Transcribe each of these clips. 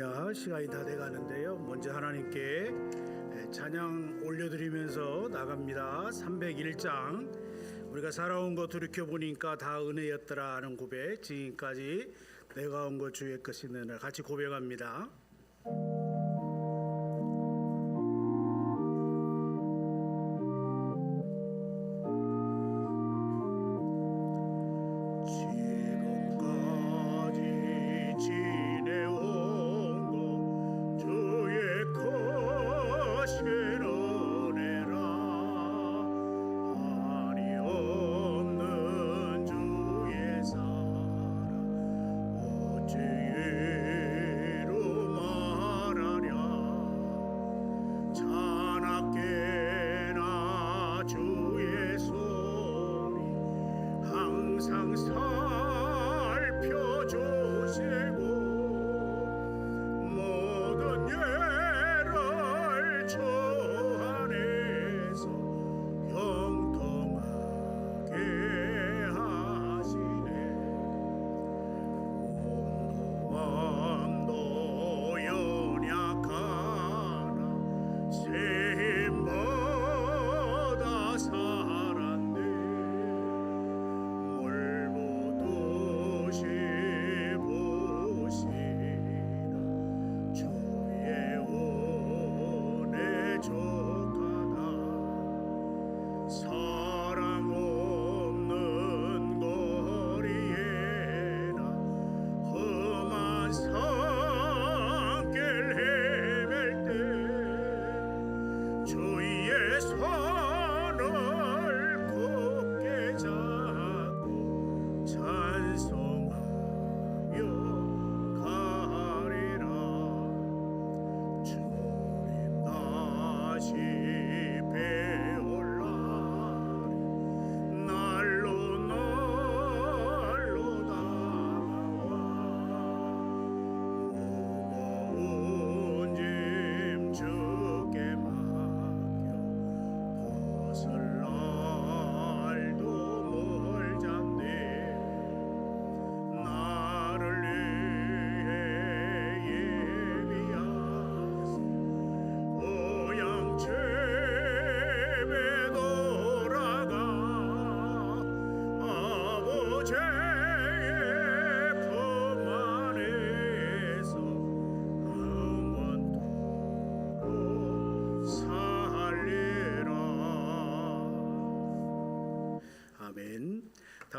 할렐루야 시간이 다 돼가는데요. 먼저 하나님께 찬양 올려드리면서 나갑니다. 301장. 우리가 살아온 거 돌이켜보니까 다 은혜였더라 하는 고백 지금까지 내가 온 것 주의 것이 내날 같이 고백합니다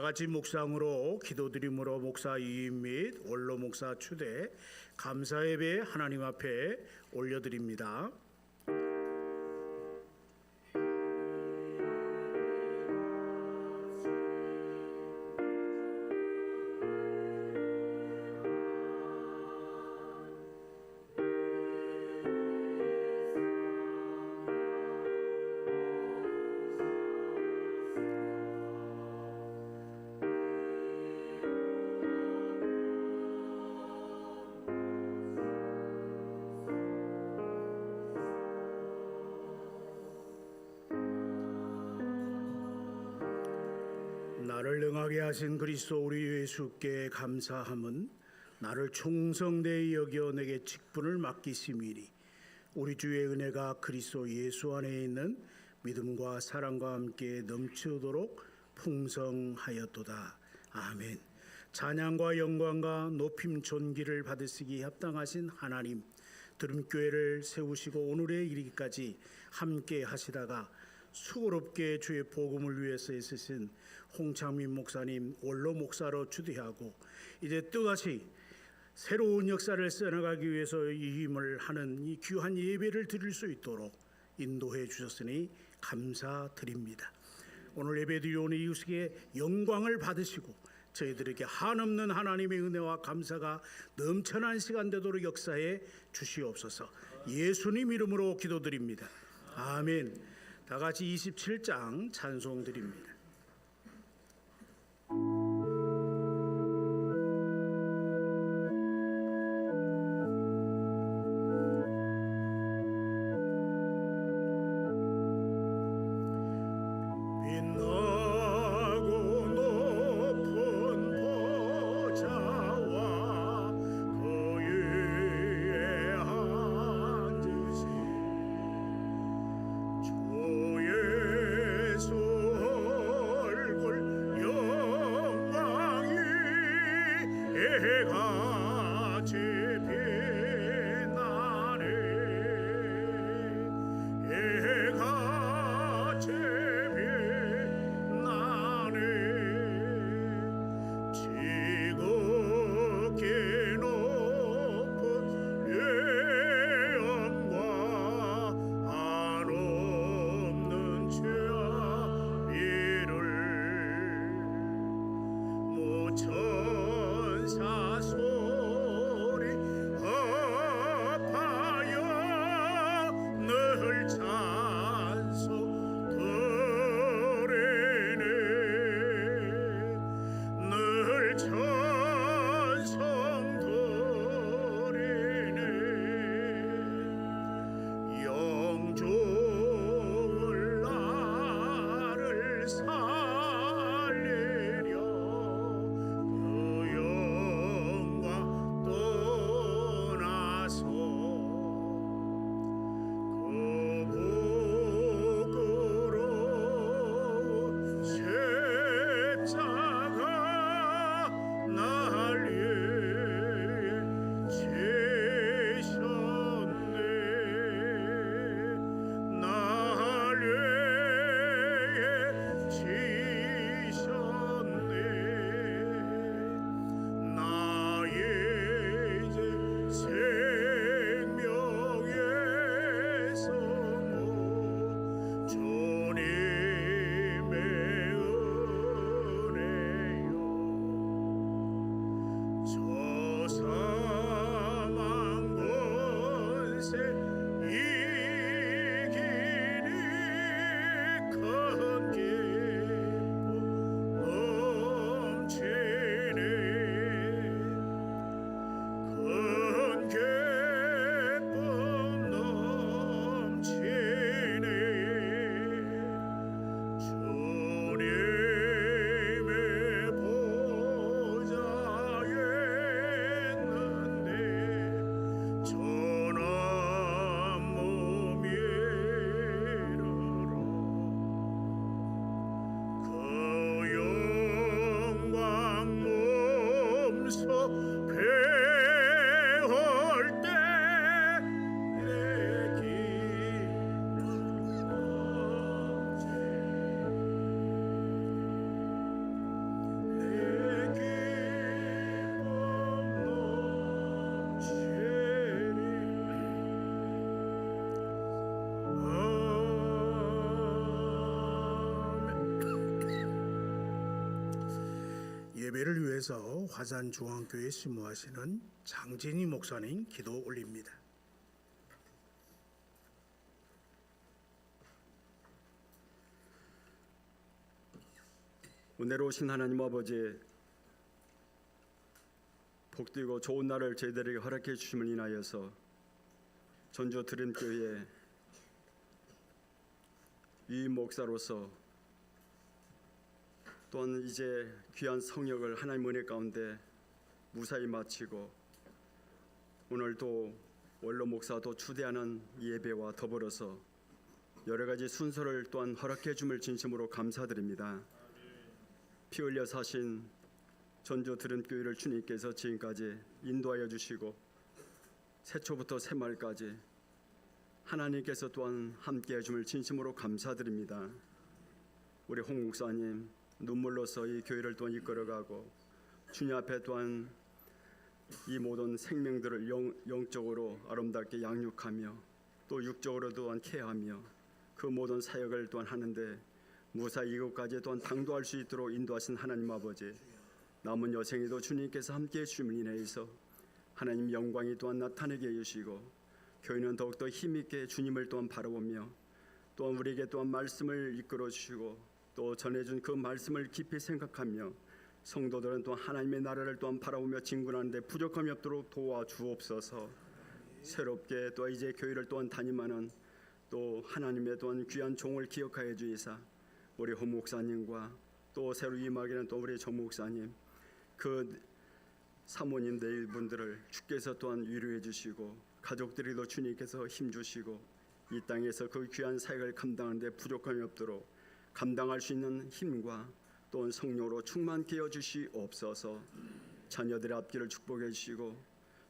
다 같이 묵상으로 기도드림으로 목사 이임 및 원로 목사 추대 감사 예배 하나님 앞에 올려드립니다. 나를 능하게 하신 그리스도 우리 예수께 감사함은 나를 충성되이 여겨 내게 직분을 맡기심이니 우리 주의 은혜가 그리스도 예수 안에 있는 믿음과 사랑과 함께 넘치도록 풍성하였도다. 아멘. 찬양과 영광과 높임 존귀를 받으시기 합당하신 하나님 드림교회를 세우시고 오늘에 이르기까지 함께 하시다가 수고롭게 주의 복음을 위해서 애쓰신 홍창민 목사님 원로 목사로 추대하고 이제 또다시 새로운 역사를 써나가기 위해서 이 힘을 하는 이 귀한 예배를 드릴 수 있도록 인도해 주셨으니 감사드립니다. 오늘 예배 드리오는 이웃에게 영광을 받으시고 저희들에게 한없는 하나님의 은혜와 감사가 넘쳐난 시간 되도록 역사해 주시옵소서. 예수님 이름으로 기도드립니다. 아멘. 다 같이 27장 찬송 드립니다. 빛나 예배를 위해서 화산 중앙교회 심무하시는 장진희 목사님 기도 올립니다. 은혜로우신 하나님 아버지 복되고 좋은 날을 저희들에게 허락해 주심을 인하여서 전주 드림교회 유임 목사로서 또한 이제 귀한 성역을 하나님 은혜 가운데 무사히 마치고 오늘도 원로 목사도 추대하는 예배와 더불어서 여러 가지 순서를 또한 허락해 줌을 진심으로 감사드립니다. 피 흘려 사신 전주 드림교회를 주님께서 지금까지 인도하여 주시고 새초부터 새말까지 하나님께서 또한 함께 해줌을 진심으로 감사드립니다. 우리 홍 목사님 눈물로서 이 교회를 또한 이끌어가고 주님 앞에 또한 이 모든 생명들을 영, 영적으로 아름답게 양육하며 또 육적으로 또한 케어하며 그 모든 사역을 또한 하는데 무사히 이곳까지 또한 당도할 수 있도록 인도하신 하나님 아버지 남은 여생에도 주님께서 함께해 주심을 인해서 하나님 영광이 또한 나타내게 해주시고 교회는 더욱더 힘있게 주님을 또한 바라보며 또한 우리에게 또한 말씀을 이끌어 주시고 또 전해준 그 말씀을 깊이 생각하며 성도들은 또한 하나님의 나라를 또한 바라보며 진군하는데 부족함이 없도록 도와주옵소서. 새롭게 또 이제 교회를 또한 다니마는 또 하나님의 또한 귀한 종을 기억하여 주이사 우리 홍 목사님과 또 새로 임하기는 또 우리 정 목사님 그 사모님 내일분들을 주께서 또한 위로해 주시고 가족들이도 주님께서 힘 주시고 이 땅에서 그 귀한 사역을 감당하는데 부족함이 없도록 감당할 수 있는 힘과 또한 성령으로 충만케 해 주시옵소서. 자녀들의 앞길을 축복해 주시고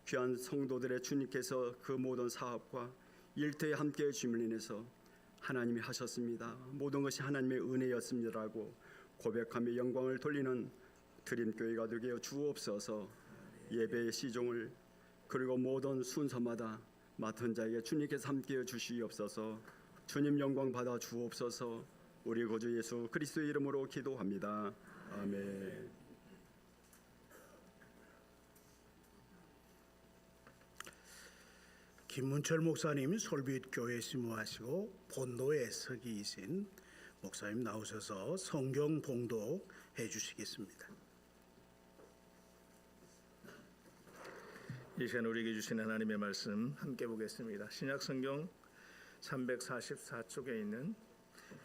귀한 성도들의 주님께서 그 모든 사업과 일터에 함께 해 주심을 인해서 하나님이 하셨습니다. 모든 것이 하나님의 은혜였습니다라고 고백하며 영광을 돌리는 드림교회가 되게 주옵소서. 예배의 시종을 그리고 모든 순서마다 맡은 자에게 주님께서 함께 해 주시옵소서. 주님 영광 받아 주옵소서 우리 구주 예수 그리스도의 이름으로 기도합니다 아멘 김문철 목사님 솔빛 교회 심무하시고 본도에 서기이신 목사님 나오셔서 성경 봉독 해 주시겠습니다. 이 시간 우리에게 주신 하나님의 말씀 함께 보겠습니다. 신약 성경 344쪽에 있는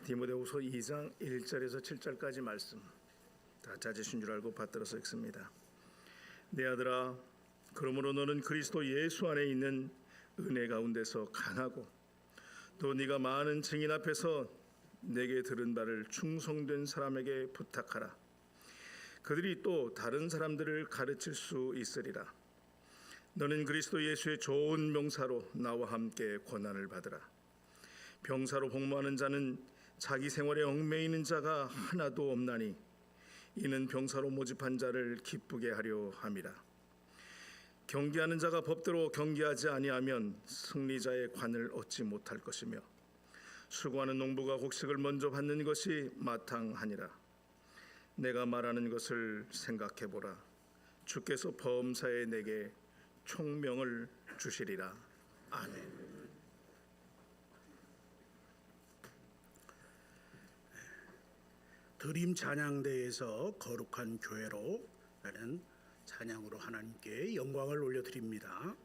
디모데후서 2장 1절에서 7절까지 말씀 다 찾으신 줄 알고 받들어서 읽습니다. 내 아들아 그러므로 너는 그리스도 예수 안에 있는 은혜 가운데서 강하고 또 네가 많은 증인 앞에서 내게 들은 바를 충성된 사람에게 부탁하라. 그들이 또 다른 사람들을 가르칠 수 있으리라. 너는 그리스도 예수의 좋은 명사로 나와 함께 고난을 받으라. 병사로 복무하는 자는 자기 생활에 얽매이는 자가 하나도 없나니 이는 병사로 모집한 자를 기쁘게 하려 함이라. 경계하는 자가 법대로 경계하지 아니하면 승리자의 관을 얻지 못할 것이며 수고하는 농부가 곡식을 먼저 받는 것이 마땅하니라. 내가 말하는 것을 생각해 보라. 주께서 범사에 내게 총명을 주시리라. 아멘. 드림 찬양대에서 거룩한 교회로 라는 찬양으로 하나님께 영광을 올려드립니다.